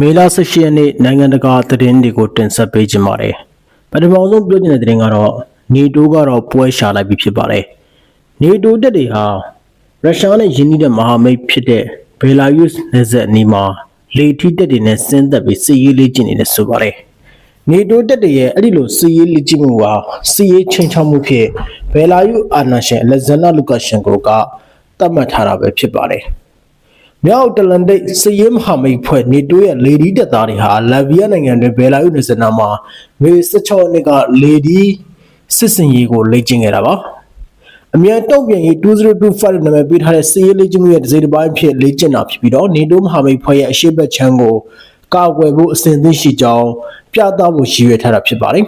မေလ18ရက်နေ့နိုင်ငံတကာသတင်းတွေကိုတင်ဆက်ပေးကြပါမယ်။ပထမဆုံးပြောချင်တဲ့သတင်းကတော့နေတိုးကတော့ပွဲရှာလိုက်ပြီဖြစ်ပါတယ်။နေတိုးတက်တွေဟာရုရှားနဲ့ယင်းနှိတဲ့မဟာမိတ်ဖြစ်တဲ့ဘယ်လာရုစ်နယ်စပ်အနီးမှာလေထီတက်တွေနဲ့ဆင်းသက်ပြီးစစ်ရေးလေ့ကျင့်နေတယ်ဆိုပါတယ်။နေတိုးတက်တွေရဲ့အဲ့ဒီလိုစစ်ရေးလေ့ကျင့်မှုဟာစစ်ရေးချင်းချောက်မှုဖြစ်ဘယ်လာရုအာနာရှင်အလက်ဇန်နာလူကာရှင်ကိုကတတ်မှတ်ထားတာပဲဖြစ်ပါတယ်။ မြောက်တလန်တိတ်စည်ရင်းမဟာမိတ်ဖွဲ့နေတိုးရဲ့လေဒီတပ်သားတွေဟာလာဗီးယားနိုင်ငံတွင်ဘယ်လာရုနယ်စနာမှာမေ16ရက်နေ့ကလေဒီစစ်စင်ရေးကိုလေ့ကျင့်ခဲ့တာပါအမြန်တုံ့ပြန်ရေး2025နာမည်ပေးထားတဲ့စည်ရေးလေ့ကျင့်မှုရဲ့တစ်စိတ်တစ်ပိုင်းဖြစ်လေ့ကျင့်တာဖြစ်ပြီးတော့နေတိုးမဟာမိတ်ဖွဲ့ရဲ့အရှိတ်ဘက်ချမ်းကိုကာကွယ်ဖို့အစဉ်အသင့်ရှိကြောင်းပြသဖို့ရည်ရွယ်ထားတာဖြစ်ပါတယ်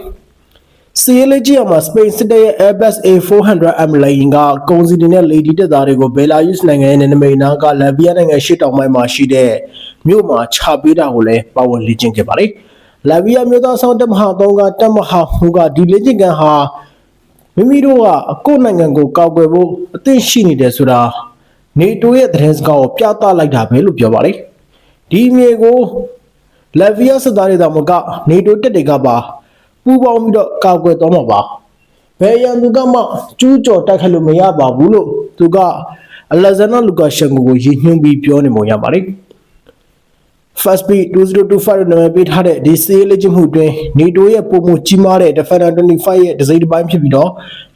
စီးလေးကြီးမှာစပိန်စစ်တပ်ရဲ့ Airbus A400M လေယာဉ်ကကုန်စည်တွေနဲ့လေဒီတပ်သားတွေကိုဘယ်လာရုစ်နိုင်ငံရဲ့နယ်နိမိတ်နားကလဗီးယားနိုင်ငံရှေ့တောင်ပိုင်းမှာရှိတဲ့မြို့မှာချပေးတာကိုလည်းပါဝင်လေ့ကျင့်ခဲ့ပါတယ်။လဗီးယားမြို့သားဆောင်တပ်မဟာ3ကတပ်မဟာမှုကဒီလေ့ကျင့်ခန်းဟာမိမိတို့ကကိုယ့်နိုင်ငံကိုကာကွယ်ဖို့အသင့်ရှိနေတယ်ဆိုတာနေတိုးရဲ့သတင်းစကားကိုပြသလိုက်တာပဲလို့ပြောပါတယ်။ဒီမြေကိုလက်ဗီးယားစစ်သားတွေတောင်မကနေတိုတက်တွေကပါ ပူပေါင်းပြီးတော့ကာကွယ်သွားမှာပါဘယ်ရန်သူကမှကျူးကျော်တိုက်ခတ်လို့မရပါဘူးလို့သူကအလက်ဇန်နာလူကာရှန်ကိုကိုရည်ညွှန်းပြီးပြောနေပုံရပါတယ် First beat 2025နာမည်ပေးထားတဲ့ဒီစီးလေးချင်းမှုတွင်နေတိုရဲ့ပုံမှုကြီးမားတဲ့ Defender 25ရဲ့ဒစိမ့်တစ်ပိုင်းဖြစ်ပြီးတော့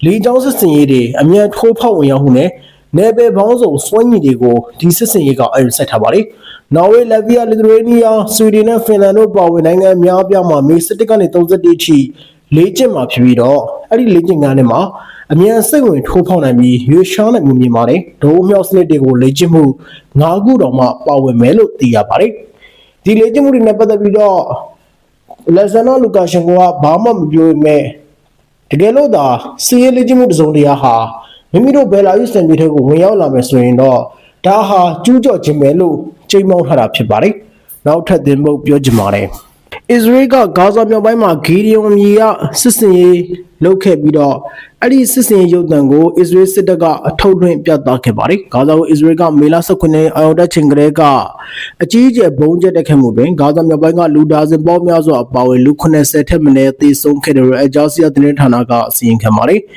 လေကြောင်းစစ်စင်ရေးတွေအမြန်ထိုးဖောက်ဝင်ရောက်မှုနဲ့ နယ်ပယ်ပေါင်းစုံစွမ်းရည်တွေကိုဒီစစ်စင်ရေးကအရင်ဆက်ထားပါတယ်။နော်ဝေးလက်ဗီးယားလီသရေးနီးယားဆွီဒင်နဲ့ဖင်လန်တို့ပါဝင်နိုင်ငံအများအပြားမှာမေစစ်တစ်ကနေ31အထိလေ့ကျင့်မှာဖြစ်ပြီးတော့အဲ့ဒီလေ့ကျင့်ခန်းထဲမှာအမြန်စိတ်ဝင်ထိုးဖောက်နိုင်ပြီးရွေးရှားနိုင်မှုမြင်ပါတယ်။ဒိုးမြောက်စနစ်တွေကိုလေ့ကျင့်မှု၅ခုတောင်မှပါဝင်မယ်လို့သိရပါတယ်။ဒီလေ့ကျင့်မှုတွေနဲ့ပတ်သက်ပြီးတော့လက်ဇန်နိုလူကာရှင်ကိုကဘာမှမပြောပေမဲ့တကယ်လို့သာစီးရေးလေ့ကျင့်မှုတစ်စုံတရာဟာ မိမိတို့ဘယ်လာယူစံပြည်ထဲကိုဝင်ရောက်လာမယ်ဆိုရင်တော့ဒါဟာကျူးကျော်ခြင်းပဲလို့ချိန်မောင်းထားတာဖြစ်ပါတယ်။နောက်ထပ်သင်ဖို့ပြောချင်ပါတယ်။အစ္စရေးကဂါဇာမြောက်ပိုင်းမှာဂီဒီယွန်မြေကစစ်စင်ရေးလုပ်ခဲ့ပြီးတော့အဲ့ဒီစစ်စင်ရေးရုပ်သံကိုအစ္စရေးစစ်တပ်ကအထုတ်လွှင့်ပြသခဲ့ပါတယ်။ဂါဇာကိုအစ္စရေးကမေလ19အာရုံတက်ချိန်ကလေးကအကြီးအကျယ်ဘုံကျက်တက်ခဲ့မှုတွင်ဂါဇာမြောက်ပိုင်းကလူဒါဇင်ပေါင်းများစွာအပါအဝင်လူ80ထက်မနည်းသေဆုံးခဲ့တယ်လို့အဂျာစီယာသတင်းဌာနကအစီရင်ခံပါတယ်။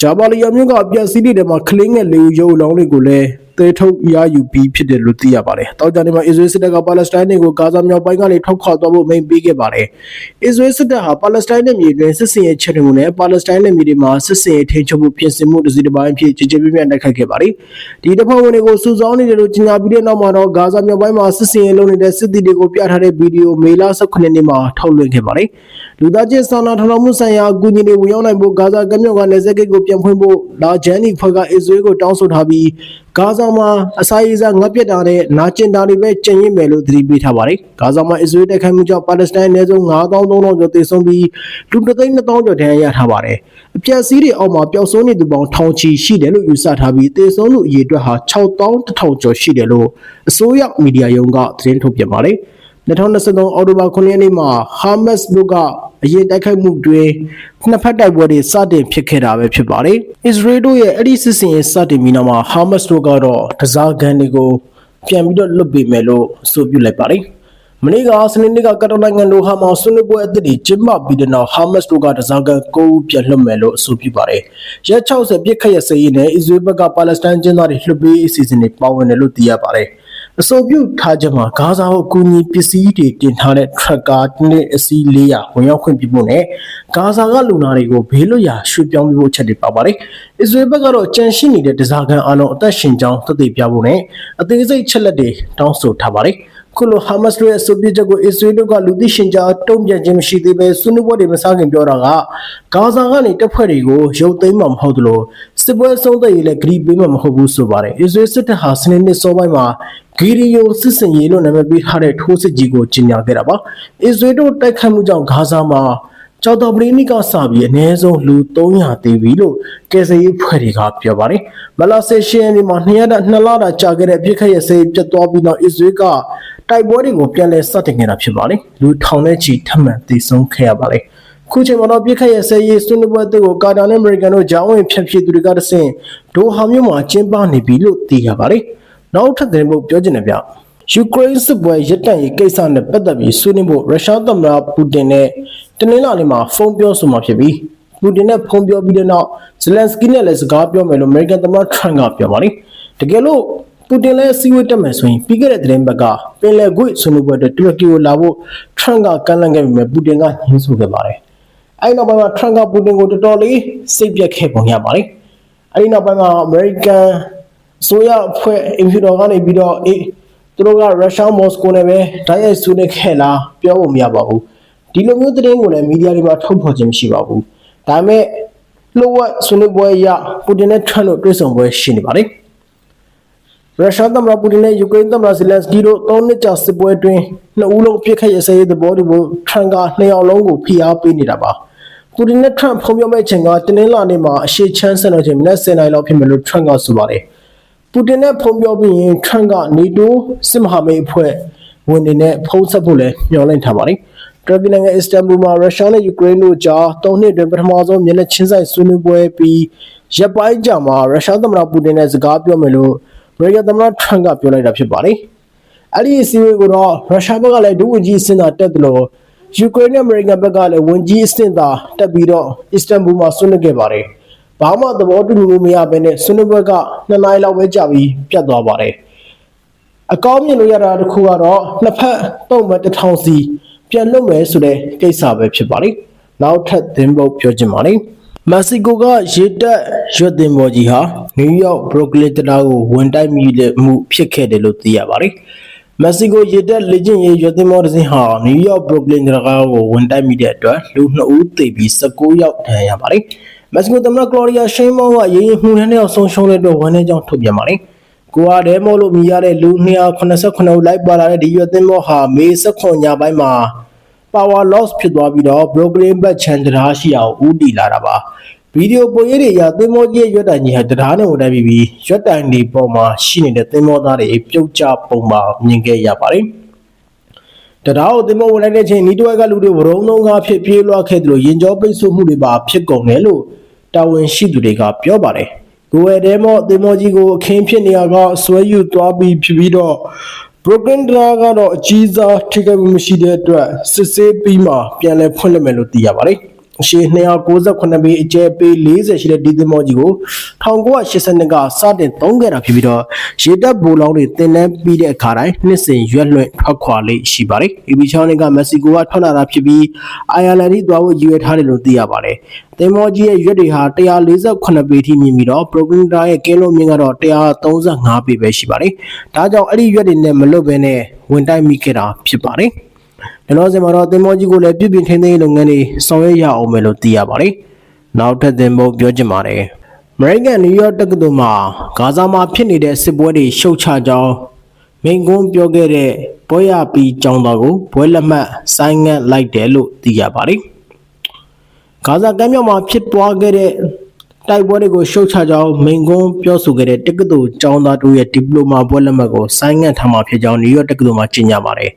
ဂျာဘာလီယာမြို့ကအပြက်စီးတွေထဲမှာခလင်းငယ်လေးရုပ်လောင်းတွေကိုလည်း သေထုတ်ရယူပြီးဖြစ်တယ်လို့သိရပါတယ်။တောက်ကြနေမှာအစ္စရေးစစ်တပ်ကပါလက်စတိုင်းတွေကိုဂါဇာမြောက်ပိုင်းကနေထုတ်ခွာသွားဖို့မိန့်ပေးခဲ့ပါတယ်။အစ္စရေးစစ်တပ်ဟာပါလက်စတိုင်းနယ်မြေတွင်စစ်စင်ရေးချက်တွေကိုနဲ့ပါလက်စတိုင်းနယ်မြေတွေမှာစစ်စင်ရေးထိန်းချုပ်မှုပြင်ဆင်မှုတစ်စီတစ်ပိုင်းအဖြစ်ကြည်ကြည်ပြည့်ပြည့်တိုက်ခိုက်ခဲ့ပါတယ်။ဒီတပ်ဖွဲ့ဝင်တွေကိုစုဆောင်းနေတယ်လို့ကြေညာပြီးတဲ့နောက်မှာတော့ဂါဇာမြောက်ပိုင်းမှာစစ်စင်ရေးလုပ်နေတဲ့စစ်သည်တွေကိုပြထားတဲ့ဗီဒီယိုမေလ18ရက်နေ့မှာထုတ်လွှင့်ခဲ့ပါတယ်။လူသားချင်းစာနာထောက်ထားမှုဆိုင်ရာအကူအညီတွေဝင်ရောက်နိုင်ဖို့ဂါဇာကမ်းမြောင်ကနေဇက်ဂိတ်ကိုပြန်ဖွင့်ဖို့လာဂျန်နီဖွဲ့ကအစ္စရေးကိုတောင်းဆိုထားပြီး ဂါဇာမှာအစာရေစာငတ်ပြတ်တာနဲ့နာကျင်တာတွေပဲကျင်ရစ်မယ်လို့သတိပေးထားပါတယ်။ဂါဇာမှာအစ္စရေးတိုက်ခိုက်မှုကြောင့်ပါလက်စတိုင်းအနည်းဆုံး9300ကျော်သေဆုံးပြီးလူ3,200ကျော်ဒဏ်ရာရထားပါတယ်။အပြက်စီးတွေအောက်မှာပျောက်ဆုံးနေသူပေါင်းထောင်ချီရှိတယ်လို့ယူဆထားပြီးသေဆုံးသူအရေအတွက်ဟာ6100ကျော်ရှိတယ်လို့အစိုးရမီဒီယာရုံးကသတင်းထုတ်ပြန်ပါတယ်။ 2023အောက်တိုဘာ9ရက်နေ့မှာဟာမတ်စ်တို့ကအရင်တိုက်ခိုက်မှုတွင်နှစ်ဖက်တိုက်ပွဲတွေစတင်ဖြစ်ခဲ့တာပဲဖြစ်ပါတယ်။အစ္စရေးတို့ရဲ့အဲ့ဒီစစ်စင်ရေးစတင်ပြီးနောက်မှာဟာမတ်စ်တို့ကတော့တစားကန်တွေကိုပြန်ပြီးတော့လွတ်ပေးမယ်လို့အဆိုပြုလိုက်ပါတယ်။မနေ့ကစနေနေ့ကကတနိုင်ငံတို့ဟာမောဆွေးနွေးပွဲအသစ်တွေကျင်းပပြီးတဲ့နောက်ဟာမတ်စ်တို့ကတစားကန်9ဦးပြန်လွှတ်မယ်လို့အဆိုပြုပါတယ်။ရက်60ပြစ်ခတ်ရစရေးနဲ့အစ္စရေးဘက်ကပါလက်စတိုင်းကျင်းသားတွေလွှတ်ပေးအစီအစဉ်တွေပါဝင်တယ်လို့သိရပါတယ်။ အဆိုပြုထားချက်မှာဂါဇာကိုအကူအညီပစ္စည်းတွေတင်ထားတဲ့ထရက်ကာနဲ့အစီး400ဝင်ရောက်ခွင့်ပြုဖို့နဲ့ဂါဇာကလူနာတွေကိုဘေးလွတ်ရာရွှေ့ပြောင်းပေးဖို့ချက်တွေပါပါတယ်။အစ္စရေးဘက်ကတော့ကြန့်ရှိနေတဲ့ဒဇာကန်အလုံးအသက်ရှင်ကြောင်းသက်သေပြဖို့နဲ့အသေးစိတ်ချက်လက်တွေတောင်းဆိုထားပါတယ်။ခုလိုဟာမတ်စ်တို့ရဲ့ဆိုပြချက်ကိုအစ္စရေးတို့ကလူသိရှင်ကြားတုံ့ပြန်ခြင်းမရှိသေးပဲဆွေးနွေးပွဲတွေမစခင်ပြောတာကဂါဇာကနေတပ်ဖွဲ့တွေကိုရုပ်သိမ်းမှာမဟုတ်သလိုစစ်ပွဲဆုံးသက်ရေးလည်းဂရီပေးမှာမဟုတ်ဘူးဆိုပါတယ်အစ္စရေးစစ်တပ်ဟာစနေနေ့စောပိုင်းမှာ ဂီရီယိုစစ်စင်ရေးလို့နာမည်ပေးထားတဲ့ထိုးစစ်ကြီးကိုကြီးညာခဲ့တာပါအစ္စရေးတို့တိုက်ခတ်မှုကြောင့်ဂါဇာမှာကျော်တော်ပရိနိကစပြီးအနည်းဆုံးလူ300သေပြီလို့ကယ်ဆယ်ရေးဖွဲ့တွေကပြောပါတယ်။မလာဆေရှင်းဒီမှာ2ရက်နှစ်လတာကြာခဲ့တဲ့ပြစ်ခတ်ရစေးပြတ်သွားပြီးနောက်အစ္စရေးကတိုက်ပွဲတွေကိုပြန်လည်စတင်ခဲ့တာဖြစ်ပါတယ်။လူထောင်နဲ့ချီထပ်မံသေဆုံးခဲ့ရပါတယ်။ခုချိန်မှာတော့ပြစ်ခတ်ရစေးရေးဆွေးနွေးပွဲတွေကိုကာတာနဲ့အမေရိကန်တို့ဂျောင်းဝင်ဖြန့်ဖြေသူတွေကတဆင့်ဒိုဟာမြို့မှာကျင်းပနေပြီလို့သိရပါတယ်။ နောက်ထပ်သတင်းပုတ်ပြောချင်တယ်ဗျ။ယူကရိန်းစစ်ပွဲရပ်တန့်ရေးကိစ္စနဲ့ပတ်သက်ပြီးဆွေးနွေးဖို့ရုရှားသမ္မတပူတင်နဲ့တနင်္လာနေ့မှာဖုန်းပြောဆိုမှာဖြစ်ပြီးပူတင်နဲ့ဖုန်းပြောပြီးတဲ့နောက်ဇလန်စကီနဲ့လည်းစကားပြောမယ်လို့အမေရိကန်သမ္မတထရန့်ကပြောပါတယ်။တကယ်လို့ပူတင်လည်းစီဝေးတက်မယ်ဆိုရင်ပြီးခဲ့တဲ့သတင်းပတ်ကပင်လယ်ကွေ့ဆွေးနွေးပွဲအတွက်တူရကီကိုလာဖို့ထရန့်ကကမ်းလှမ်းခဲ့ပေမဲ့ပူတင်ကညှင်းဆိုခဲ့ပါတယ်။အဲဒီနောက်ပိုင်းမှာထရန့်ကပူတင်ကိုတော်တော်လေးစိတ်ပြတ်ခဲ့ပုံရပါတယ်။အဲဒီနောက်ပိုင်းမှာအမေရိကန် ဆိုရအဖွဲ့အင်ဖီတော်ကနေပြီးတော့အေးသူတို့ကရုရှားမော်စကိုနဲ့ပဲဓာတ်ရိုက်ဆွေးနွေးခဲ့လားပြောဖို့မရပါဘူးဒီလိုမျိုးသတင်းကိုလည်းမီဒီယာတွေမှာထုတ်ဖော်ခြင်းမရှိပါဘူးဒါပေမဲ့လှုပ်ဝက်ဆွေးနွေးပွဲအရပူတင်နဲ့ထရန့်တို့တွေ့ဆုံပွဲရှိနေပါတယ်ရုရှားသမ္မတပူတင်နဲ့ယူကရိန်းသမ္မတဇီလန်စကီတို့၃နှစ်ကြာစစ်ပွဲအတွင်းနှစ်ဦးလုံးအပြစ်ခတ်ရစဲရေးသဘောတူဖို့ထရန့်ကနှစ်ယောက်လုံးကိုဖိအားပေးနေတာပါပူတင်နဲ့ထရန့်ဖုံးပြောမဲ့ချိန်ကတင်းနှင်းလာနေမှာအရှိချမ်းဆန်တော့ချိန်မနက်7:00နာရီလောက်ဖြစ်မယ်လို့ထရန့်ကဆိုပါတယ် ပူတင်နဲ့ဖုံးပြောပြီးရင်ထရန့်ကနေတိုးစစ်မဟာမိတ်အဖွဲ့ဝင်တွေနဲ့ဖုံးဆက်ဖို့လည်းညှော်လင့်ထားပါတယ်။တူရကီနိုင်ငံအစ္စတန်ဘူလ်မှာရုရှားနဲ့ယူကရိန်းတို့ကြား၃နှစ်အတွင်းပထမဆုံးမျက်နှာချင်းဆိုင်ဆွေးနွေးပွဲပြီးရပ်ပိုင်းကြာမှာရုရှားသမ္မတပူတင်နဲ့စကားပြောမယ်လို့အမေရိကန်သမ္မတထရန့်ကပြောလိုက်တာဖြစ်ပါတယ်။အဲ့ဒီအစည်းအဝေးကိုတော့ရုရှားဘက်ကလည်းဒုဝန်ကြီးအဆင့်သာတက်တယ်လို့ယူကရိန်းနဲ့အမေရိကန်ဘက်ကလည်းဝန်ကြီးအဆင့်သာတက်ပြီးတော့အစ္စတန်ဘူလ်မှာဆွေးနွေးခဲ့ပါတယ်။ ဘာမှသဘောတူညီမှုမရဘဲနဲ့ဆွေးနွေးပွဲက2နာရီလောက်ပဲကြာပြီးပြတ်သွားပါတယ်။အကောင်းမြင်လို့ရတာတစ်ခုကတော့နှစ်ဖက်တုံ့မဲ့တစ်ထောင်စီပြန်လွတ်မယ်ဆိုတဲ့ကိစ္စပဲဖြစ်ပါတယ်။နောက်ထပ်သင်ပုတ်ပြောချင်ပါတယ်။မက္ကဆီကိုကရေတပ်ရွက်တင်ပေါ်ကြီးဟာနယူးယောက်ဘရိုကလင်တရာကိုဝင်တိုက်မိမှုဖြစ်ခဲ့တယ်လို့သိရပါတယ်။မက္ကဆီကိုရေတပ်လေကျင့်ရေးရွက်တင်ပေါ်တစ်စင်းဟာနယူးယောက်ဘရိုကလင်တရာကိုဝင်တိုက်မိတဲ့အတွက်လူ2ဦးသေပြီး19ယောက်ဒဏ်ရာရပါတယ်။ မက္ကဆီကိုသမ္မတကလော်ရီယာရှိန်မောကရေရင်မှုထမ်းတဲ့အောင်ဆုံးရှုံးတဲ့အတွက်ဝန်ထဲကြောင့်ထုတ်ပြန်ပါတယ်။ကိုအားဒဲမို့လို့မြည်ရတဲ့လူ289ဦးလိုက်ပါလာတဲ့ဒီရွက်တင်ပေါ်ဟာမေ16ညပိုင်းမှာ power loss ဖြစ်သွားပြီးတော့ Brooklyn ဘက်ချန်တရားရှိအောင်ဦးတည်လာတာပါဗီဒီယိုပုံရိပ်တွေအရသင်္ဘောကြီးရဲ့ရွက်တိုင်ကြီးဟာတရားနဲ့ဝင်တိုက်ပြီးပြီးရွက်တိုင်ဒီပေါ်မှာရှိနေတဲ့သင်္ဘောသားတွေပြုတ်ကျပုံမှာမြင်ခဲ့ရပါတယ်တရားကိုသင်္ဘောဝင်လိုက်တဲ့ချိန်နီးတွဲကလူတွေဝရုံလုံးကားဖြစ်ပြေးလွှားခဲ့တယ်လို့ရင်ကြောပိတ်ဆို့မှုတွေပါဖြစ်ကုန်တယ်လို့ တာဝန်ရှိသူတွေကပြောပါတယ်ကိုယ်ဝဲတဲမော့သင်္ဘောကြီးကိုအခင်းဖြစ်နေရကဆွဲယူသွားပြီးဖြစ်ပြီးတော့ broken dra ကတော့အကြီးစားထိခိုက်မှုမရှိတဲ့အတွက်စစ်ဆေးပြီးမှပြန်လည်ဖွင့်လှစ်မယ်လို့သိရပါတယ်။အ ရှည်298ပေအကျယ်ပေ40ရှိတဲ့ဒီသင်္ဘောကြီးကို1982ကစတင်သုံးခဲ့တာဖြစ်ပြီးတော့ရေတပ်ဘူလောင်းတွေတင်နှန်းပြီးတဲ့အခါတိုင်းနှစ်စဉ်ရွက်လွှင့်ထွက်ခွာလေးရှိပါတယ်။ AB ချောင်းကမက္ကဆီကိုကထွက်လာတာဖြစ်ပြီးအိုင်ယာလန်ထိသွားဖို့ရည်ရွယ်ထားတယ်လို့သိရပါတယ်။သင်္ဘောကြီးရဲ့ရွက်တွေဟာ148ပေထိမြင့်ပြီးတော့ broken dra ရဲ့ကင်းလုံးမြင့်ကတော့135ပေပဲရှိပါတယ်။ဒါကြောင့်အဲ့ဒီရွက်တွေနဲ့မလွတ်ဘဲနဲ့ဝင်တိုက်မိခဲ့တာဖြစ်ပါတယ်။။ ကျွန်တော်စင်မှာတော့သင်္ဘောကြီးကိုလည်းပြုပြင်ထိန်းသိမ်းရေးလုပ်ငန်းတွေဆောင်ရွက်ရအောင်မယ်လို့သိရပါတယ်။နောက်ထပ်သင်္ဘောပြောချင်ပါတယ်။ American New York တက္ကသိုလ်မှာဂါဇာမှာဖြစ်နေတဲ့စစ်ပွဲတွေရှုတ်ချကြောင်းမိန်ကွန်းပြောခဲ့တဲ့ဘွဲရပီကျောင်းသားကိုဘွဲလက်မှတ်ဆိုင်းငံ့လိုက်တယ်လို့သိရပါတယ်။ဂါဇာကမ်းမြောင်မှာဖြစ်ပွားခဲ့တဲ့တိုက်ပွဲတွေကိုရှုတ်ချကြောင်းမိန်ကွန်းပြောဆိုခဲ့တဲ့တက္ကသိုလ်ကျောင်းသားတို့ရဲ့ဒီပလိုမာဘွဲလက်မှတ်ကိုဆိုင်းငံ့ထားမှာဖြစ်ကြောင်းနယူးယောက်တက္ကသိုလ်မှာကြေညာပါတယ်။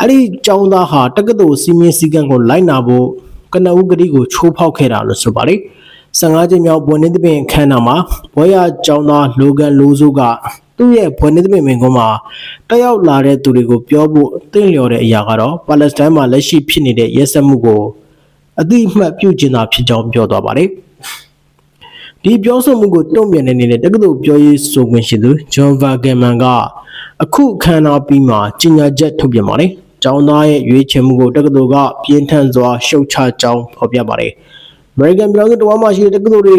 အဲ့ဒီကျောင်းသားဟာတက္ကသိုလ်စီမင်းစည်းကမ်းကိုလိုက်နာဖို့ကနဦးကတိကိုချိုးဖောက်ခဲ့တာလို့ဆိုပါတယ်15ကျင်းမြောက်ဘွယ်နေသပင်ခန်းနာမှာဘွဲရကျောင်းသားလိုဂန်လိုဆိုးကသူ့ရဲ့ဘွယ်နေသပင်မင်ကွန်းမှာတက်ရောက်လာတဲ့သူတွေကိုပြောဖို့တင့်လျော်တဲ့အရာကတော့ပါလက်စတိုင်းမှာလက်ရှိဖြစ်နေတဲ့ရဲစက်မှုကိုအတိအမှတ်ပြုကျင်တာဖြစ်ကြောင်းပြောသွားပါတယ်ဒီပြောဆိုမှုကိုတုံ့ပြန်နေတဲ့တက္ကသိုလ်ပြောရေးဆိုခွင့်ရှိသူဂျွန်ဗာဂန်မန်ကအခုခန္ဓာပြီးမှကြီးညာချက်ထုတ်ပြန်ပါတယ်။ ကျောင်းသားရဲ့ရွေးချယ်မှုကိုတက္ကသိုလ်ကပြင်းထန်စွာရှုတ်ချကြောင်းဖော်ပြပါတယ်။ American ပြည်တော်စုတဝမ်းမှာရှိတဲ့တက္ကသိုလ်တွေ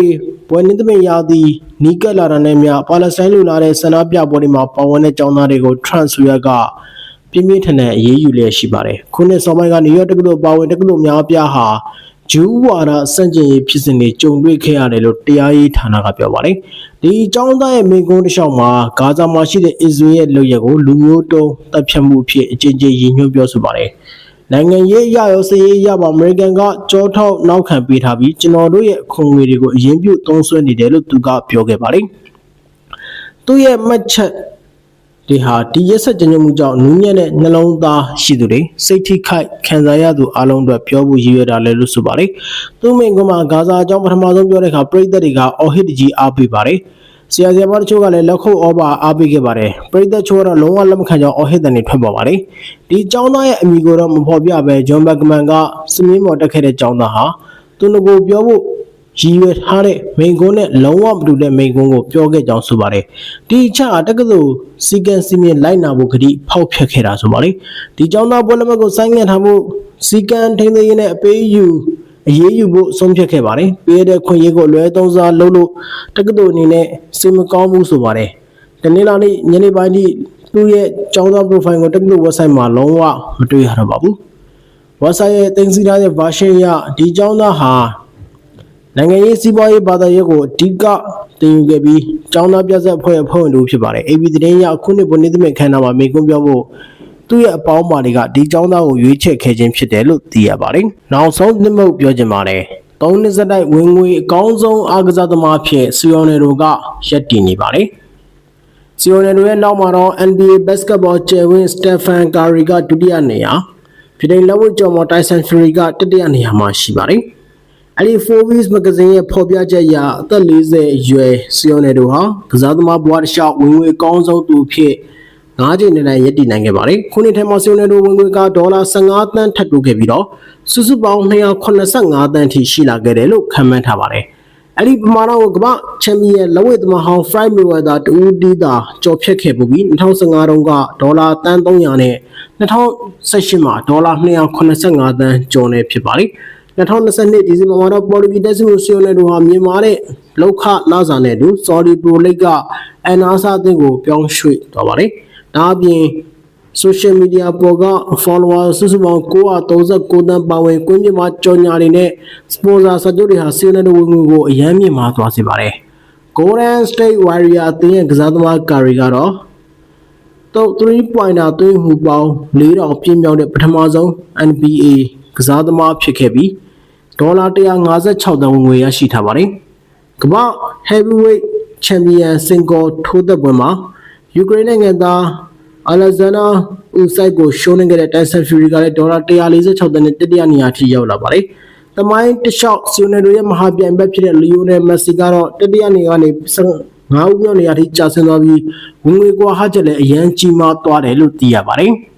ဘွယ်နင်းသမင်ရာသီနီးကပ်လာတဲ့နဲ့မြပါလက်စတိုင်းလူလာတဲ့ဆန္ဒပြပွဲတွေမှာပါဝင်တဲ့ကျောင်းသားတွေကို Transfer ကပြင်းပြင်းထန်ထန်အေးအေးယူလျက်ရှိပါတယ်။ခုနှစ်စောပိုင်းကနေရောတက္ကသိုလ်ပါဝင်တက္ကသိုလ်များအပြားဟာ ဂျူးဝါဒစန့်ကျင်ရေးဖြစ်စဉ်တွေကြုံတွေ့ခဲ့ရတယ်လို့တရားရေးဌာနကပြောပါတယ်။ဒီအကြောင်းသားရဲ့မိကုန်းတစ်လျှောက်မှာဂါဇာမှာရှိတဲ့အစ္စရေးရဲ့လုပ်ရက်ကိုလူမျိုးတုံးတပ်ဖြတ်မှုအဖြစ်အကြင်ကြင်ရည်ညွှန်းပြောဆိုပါတယ်။နိုင်ငံရေးအရရောစရေးအရပါအမေရိကန်ကကြောထောက်နောက်ခံပေးထားပြီးကျွန်တော်တို့ရဲ့ခုံငွေတွေကိုအရင်ပြုသုံးစွဲနေတယ်လို့သူကပြောခဲ့ပါတယ်။သူ့ရဲ့မှတ်ချက် ဒီဟာဒီရက်ဆက်ကြံ့မှုကြောင့်နူးညံ့တဲ့နှလုံးသားရှိသူတွေစိတ်ထိခိုက်ခံစားရသူအလုံးအတွက်ပြောဖို့ရည်ရွယ်တာလဲလို့ဆိုပါတယ်။သူ့မိန်ကမှာဂါဇာအကြောင်းပထမဆုံးပြောတဲ့အခါပြည်သက်တွေကအော်ဟစ်တကြီးအားပေးပါတယ်။ဆရာဆရာမတို့ကလည်းလက်ခုပ်ဩဘာအားပေးခဲ့ပါတယ်ပရိသတ်ချို့ကတော့လုံးဝလက်မခံကြောင်းအော်ဟစ်တဲ့နေထွက်ပေါ်ပါတယ်ဒီចောင်းသားရဲ့အမိကိုတော့မဖော်ပြပဲဂျွန်ဘက်ကမန်ကစမင်းမော်တက်ခဲ့တဲ့ចောင်းသားဟာသူတို့ကိုပြောဖို့ ရည်ရွယ်ထားတဲ့မိန်ကုန်းနဲ့လုံးဝမတူတဲ့မိန်ကုန်းကိုပြောခဲ့ကြောင်းဆိုပါတယ်ဒီအချက်ဟာတက္ကသိုလ်စီကံစီမင်းလိုက်နာဖို့ကတိဖောက်ဖျက်ခဲ့တာဆိုပါလေဒီចောင်းသားပွဲလက်မှတ်ကိုဆိုင်းငံ့ထားဖို့စီကံထိန်းသိမ်းရေးနဲ့အပေးယူအရေးယူဖို့ဆုံးဖြတ်ခဲ့ပါတယ်။ပေးရတဲ့ခွင့်ရေးကိုအလွဲသုံးစားလုပ်လို့တက္ကသိုလ်အနေနဲ့စိတ်မကောင်းဘူးဆိုပါတယ်။တနေ့လာနေ့ညနေပိုင်းထိသူ့ရဲ့ကျောင်းသား profile ကိုတက္ကသိုလ် website မှာလုံးဝမတွေ့ရတော့ပါဘူး။ website ရဲ့တင်စီထားတဲ့ version ရဒီကျောင်းသားဟာ နိုင်ငံရေးစီးပွားရေးဘာသာရပ်ကိုအဓိကတင်ယူခဲ့ပြီးကျောင်းသားပြဆက်ဖွဲ့အဖွဲ့ဝင်တို့ဖြစ်ပါတယ်။ AB သတင်းရအခုနှစ်ပုံနေသမီးခန်းနာမှာမိကုံးပြောဖို့သူ့ရဲ့အပေါင်းပါတွေကဒီចောင်းသားကိုရွေးချယ်ခဲ့ခြင်းဖြစ်တယ်လို့သိရပါတယ်။နောက်ဆုံးနှစ်မုတ်ပြောချင်ပါတယ်။သုံးနှစ်စတိုက်ဝင်ငွေအကောင်းဆုံးအားကစားသမားဖြစ်စီယိုနယ်တို့ကရက်တည်နေပါတယ်။စီယိုနယ်တို့ရဲ့နောက်မှာတော့ NBA basketball ကျယ်ဝင်းစတက်ဖန်ကာရီကဒုတိယနေရာဖြစ်တဲ့လက်ဝတ်ကျော်မော်တိုင်ဆန်ဖရီကတတိယနေရာမှာရှိပါတယ်။ အဲ့ဒီ Forbes magazine ရဲ့ဖော်ပြချက်အရအသက်40အရွယ်စီယိုနယ်တို့ဟာကစားသမားဘဝတစ်လျှောက်ဝင်ငွေအကောင်းဆုံးသူဖြစ်ငါးချိန်နဲ့ရည်တည်နိုင်ခဲ့ပါတယ်။ခုနှစ်ထဲမှာဆီယိုနယ်တို့ဝင်ငွေကဒေါ်လာ15သန်းထပ်တိုးခဲ့ပြီးတော့စုစုပေါင်း285သန်းထိရှိလာခဲ့တယ်လို့ခန့်မှန်းထားပါတယ်။အဲ့ဒီပမာဏကိုကမ္ဘာချန်ပီယံလက်ဝဲသမားဟောင်း Floyd Mayweather တူဦးတီးတာကျော်ဖြတ်ခဲ့ပူပြီး2015တုန်းကဒေါ်လာတန်း300နဲ့2018မှာဒေါ်လာ285သန်းကျော်နေဖြစ်ပါတယ်။ 2022ဒီဇင်ဘာမှာတော့ပေါ်တူဂီတက်စီမိုဆီယိုနယ်တို့ဟာမြန်မာတဲ့လောက်ခလာစာနဲ့အတူ Saudi Pro League ကအန်နာဆာအသင်းကိုပြောင်းရွှေ့သွားပါတယ်။ဒါအပြင် social media ပေါ်က follower စုစုပေါင်း939သန်းပါဝင်ကွင်းပြမှာကြော်ညာတွေနဲ့ sponsor စာချုပ်တွေဟာဆီယိုနယ်တို့ဝင်ငွေကိုအယမ်းမြင့်မားသွားစေပါတယ်။ Golden State Warrior အသင်းရဲ့ကစားသမားကာရီကတော့တော့3 pointer သွင်းမှုပေါင်း4000ပြည့်မြောက်တဲ့ပထမဆုံး NBA ကစားသမားဖြစ်ခဲ့ပြီး ဒေါ်လာ156တန်းဝင်ငွေရရှိထားပါတယ်။ကမ္ဘာ heavyweight champion စင်ကောထိုးသက်ပွဲမှာယူကရိန်းနိုင်ငံသားအလက်ဇန်နာဦးဆိုင်ကိုရှုံးနေခဲ့တဲ့တန်ဆန်ဖူရီကလည်းဒေါ်လာ146တန်းနဲ့တတိယနေရာထိရောက်လာပါတယ်။သမိုင်းတလျှောက်ဆီယိုနယ်တို့ရဲ့မဟာပြိုင်ဘက်ဖြစ်တဲ့လီယိုနယ်မက်ဆီကတော့တတိယနေရာကနေငါးဦးမြောက်နေရာထိကျဆင်းသွားပြီးဝင်ငွေကွာဟချက်လည်းအရန်ကြီးမားသွားတယ်လို့သိရပါတယ်။